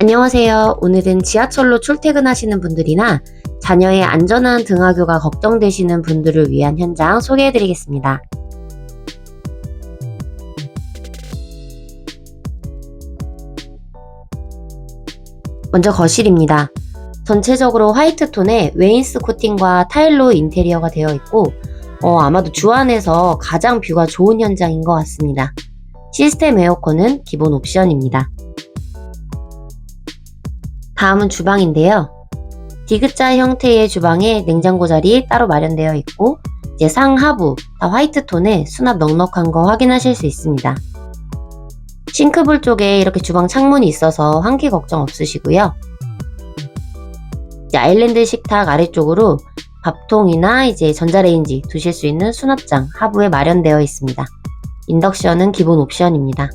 안녕하세요. 오늘은 지하철로 출퇴근하시는 분들이나 자녀의 안전한 등하교가 걱정되시는 분들을 위한 현장 소개해드리겠습니다. 먼저 거실입니다. 전체적으로 화이트 톤의 웨인스 코팅과 타일로 인테리어가 되어 있고 어, 아마도 주안에서 가장 뷰가 좋은 현장인 것 같습니다. 시스템 에어컨은 기본 옵션입니다. 다음은 주방인데요. 디귿자 형태의 주방에 냉장고 자리 따로 마련되어 있고 이제 상하부 다 화이트 톤에 수납 넉넉한 거 확인하실 수 있습니다. 싱크볼 쪽에 이렇게 주방 창문이 있어서 환기 걱정 없으시고요. 이제 아일랜드 식탁 아래쪽으로 밥통이나 이제 전자레인지 두실 수 있는 수납장 하부에 마련되어 있습니다. 인덕션은 기본 옵션입니다.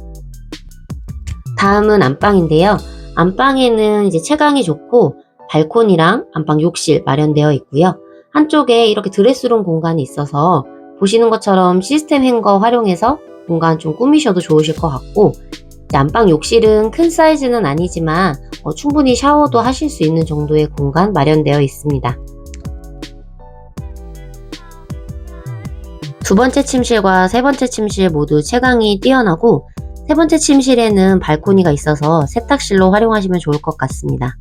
다음은 안방인데요. 안방에는 이제 채광이 좋고 발코니랑 안방 욕실 마련되어 있고요. 한쪽에 이렇게 드레스룸 공간이 있어서 보시는 것처럼 시스템 행거 활용해서 공간 좀 꾸미셔도 좋으실 것 같고 안방 욕실은 큰 사이즈는 아니지만 어, 충분히 샤워도 하실 수 있는 정도의 공간 마련되어 있습니다. 두 번째 침실과 세 번째 침실 모두 채광이 뛰어나고 세 번째 침실에는 발코니가 있어서 세탁실로 활용하시면 좋을 것 같습니다.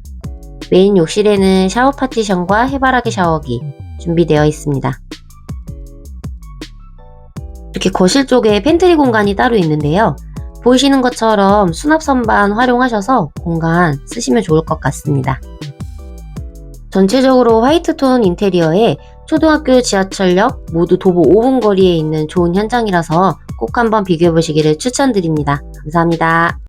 메인 욕실에는 샤워 파티션과 해바라기 샤워기 준비되어 있습니다. 이렇게 거실 쪽에 팬트리 공간이 따로 있는데요. 보이시는 것처럼 수납 선반 활용하셔서 공간 쓰시면 좋을 것 같습니다. 전체적으로 화이트톤 인테리어에 초등학교 지하철역 모두 도보 5분 거리에 있는 좋은 현장이라서 꼭 한번 비교해 보시기를 추천드립니다. 감사합니다.